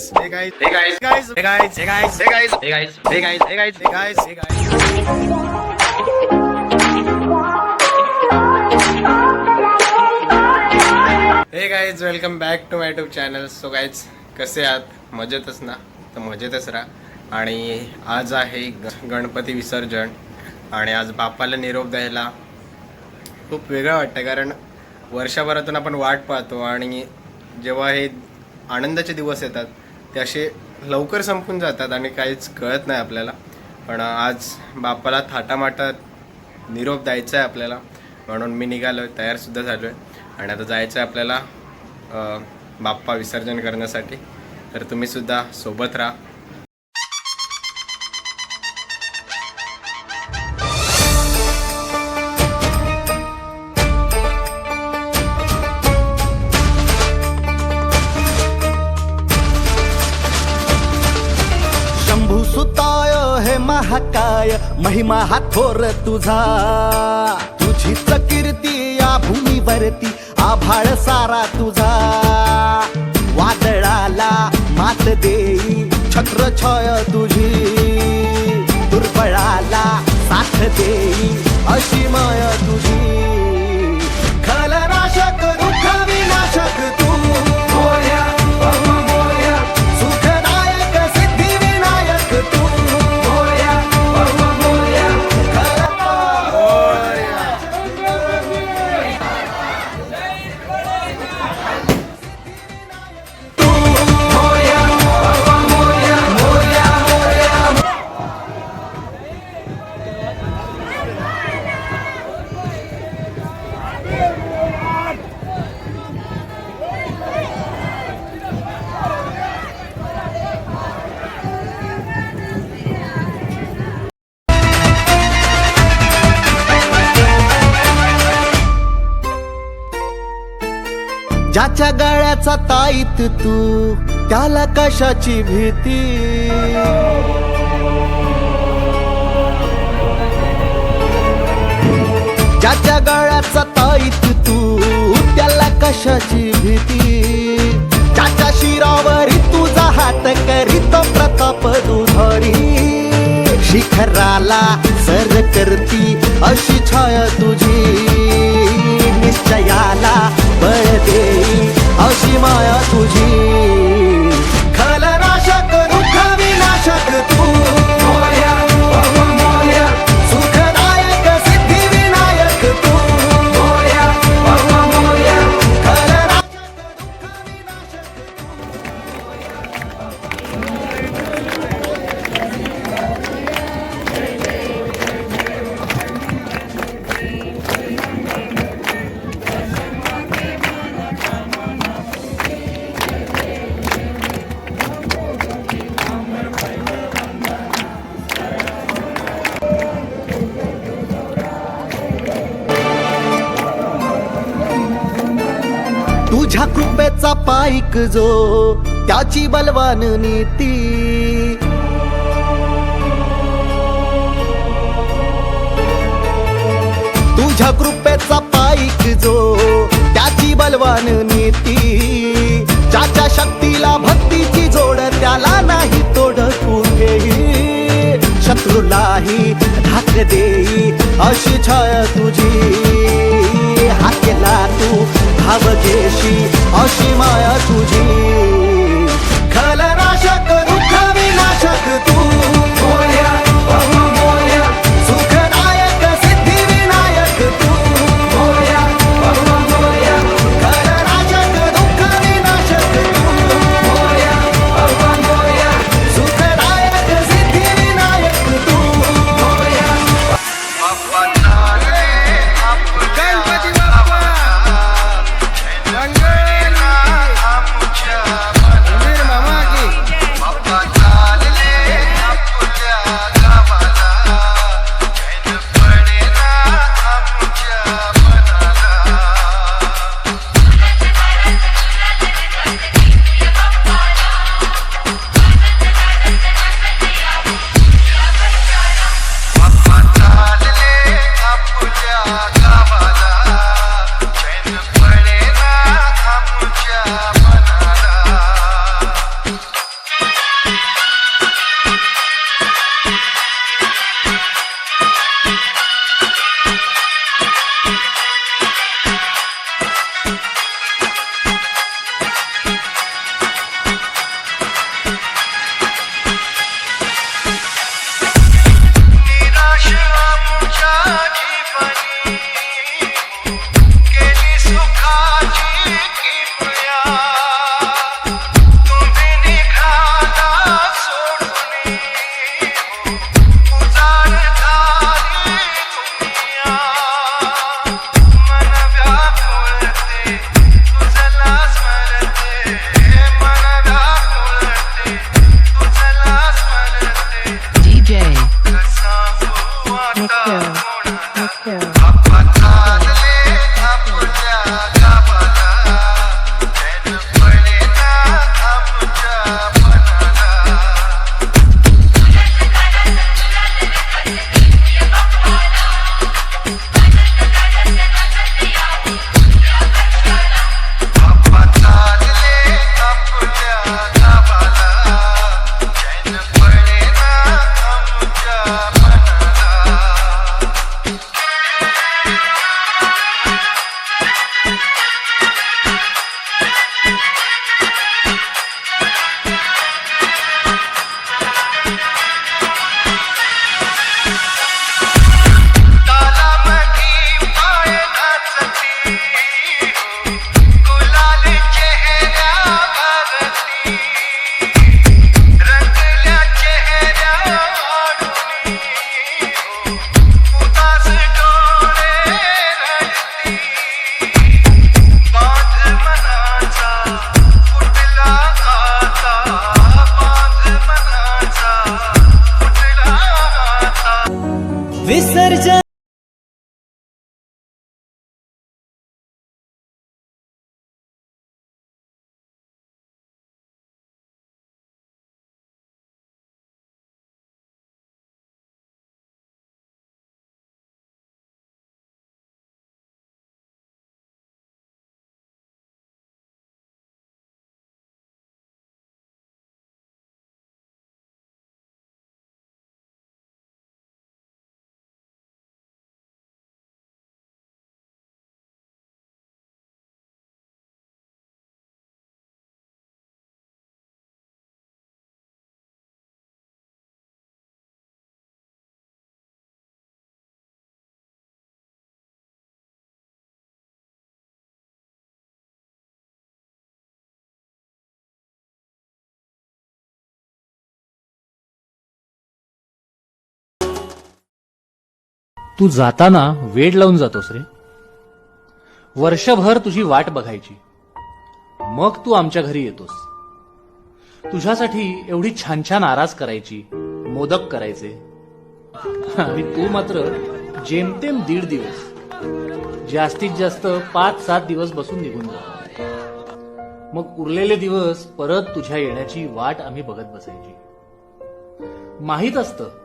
guys. Hey guys. Hey guys. Guys. Hey guys. Hey guys. Hey guys. Hey guys. Hey guys. Hey guys. Hey guys. Hey guys. Hey guys welcome back to my YouTube channel so guys कसे आहात मजेतच ना तर मजेतच राहा आणि आज आहे गणपती विसर्जन आणि आज बापाला निरोप द्यायला खूप वेगळं वाटतं कारण वर्षभरातून आपण वाट पाहतो आणि जेव्हा हे आनंदाचे दिवस येतात ते असे लवकर संपून जातात आणि काहीच कळत नाही आपल्याला. पण आज बापाला थाटामाटात निरोप द्यायचा आहे आपल्याला. म्हणून मी निघालो आहे तयारसुद्धा झालो आहे आणि आता जायचं आहे आपल्याला बाप्पा विसर्जन करण्यासाठी. तर तुम्हीसुद्धा सोबत राहा. काय? महिमा हा थोर तुझा. तुझीच कीर्ती या भूमीवरती आभाळ सारा तुझा. वादळाला मात देई छत्र छय तुझी. दुर्बळाला साथ देई अशी माय तुझी. खलनाशक ज्याच्या गळ्याचा ताईत तू त्याला कशाची भीती? ज्याच्या गळ्याचा ताईत तू त्याला कशाची भीती? ज्याच्या शिरावरी तुझा हात करीतो प्रताप दुधारी शिखराला सर करती अशी छाया तुझी. निश्चयाला बळ अशी माया तुझी तुझ्या कृपेचा पाईक जो त्याची बलवान नीती. तुझ्या कृपेचा पाईक जो त्याची बलवान नीती. ज्याच्या शक्तीला भक्तीची जोड त्याला नाही तोड कुठेही शत्रूलाही धाक देई अशी छाया तुझी. भाव घेशी अशी माया तुझी. तू जाताना वेड लावून जातोस रे. वर्षभर तुझी वाट बघायची. मग तू आमच्या घरी येतोस. तुझ्यासाठी एवढी छान छान आरास करायची मोदक करायचे. आणि तू मात्र जेमतेम दीड दिवस जास्तीत जास्त पाच सात दिवस बसून निघून जा. मग उरलेले दिवस परत तुझ्या येण्याची वाट आम्ही बघत बसायची. माहीत असतं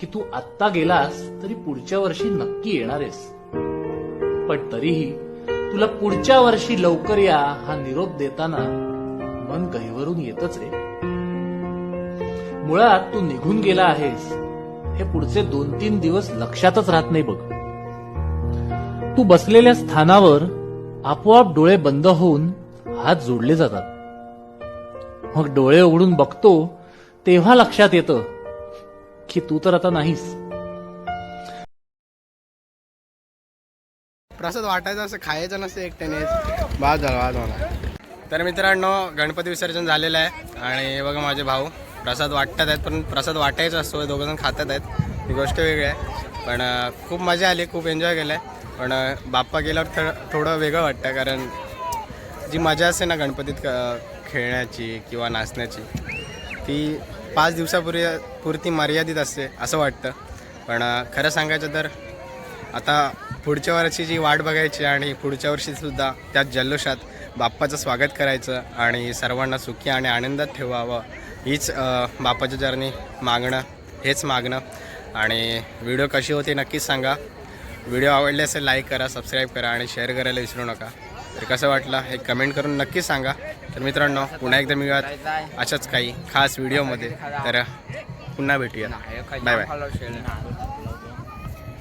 की तू आत्ता गेलास तरी पुढच्या वर्षी नक्की येणारेस पण तरीही तुला पुढच्या वर्षी लवकर या हा निरोप देताना मन गहीवरून येतच रे. मुळात तू निघून गेला आहेस हे पुढचे दोन तीन दिवस लक्षातच राहत नाही बघ. तू बसलेल्या स्थानावर आपोआप डोळे बंद होऊन हात जोडले जातात. मग डोळे उघडून बघतो तेव्हा लक्षात येतं की तू तर आता नाहीस. प्रसाद वाटायचं असं खायचं नसतं एकट्याने. बाद झाला बाद मला तर मित्रांनो गणपती विसर्जन झालेलं आहे. आणि बघा माझे भाऊ प्रसाद वाटतात आहेत. पण प्रसाद वाटायचा असतो दोघं जण खातात आहेत. ही गोष्ट वेगळी आहे. पण खूप मजा आली खूप एन्जॉय केलं आहे पण बाप्पा गेल्यावर थ थोडं वेगळं वाटतं. कारण जी मजा असते ना गणपतीत खेळण्याची किंवा नाचण्याची ती पाच दिवसापूर्वी पुरती मर्यादित असते असं वाटतं. पण खरं सांगायचं तर आता पुढच्या वर्षी जी वाट बघायची आणि पुढच्या वर्षीसुद्धा त्यात जल्लोषात बाप्पाचं स्वागत करायचं आणि सर्वांना सुखी आणि आनंदात ठेवावं हीच बाप्पाच्या जर्नी मागणं हेच मागणं. आणि व्हिडिओ कशी होती नक्कीच सांगा. व्हिडिओ आवडले असेल लाईक करा सबस्क्राईब करा आणि शेअर करायला विसरू नका. तर कसं वाटलं हे कमेंट करून नक्कीच सांगा. तर मित्रांनो पुन्हा एकदा मिळूयात अशाच काही खास व्हिडिओमध्ये. तर पुन्हा भेटूया बाय बाय.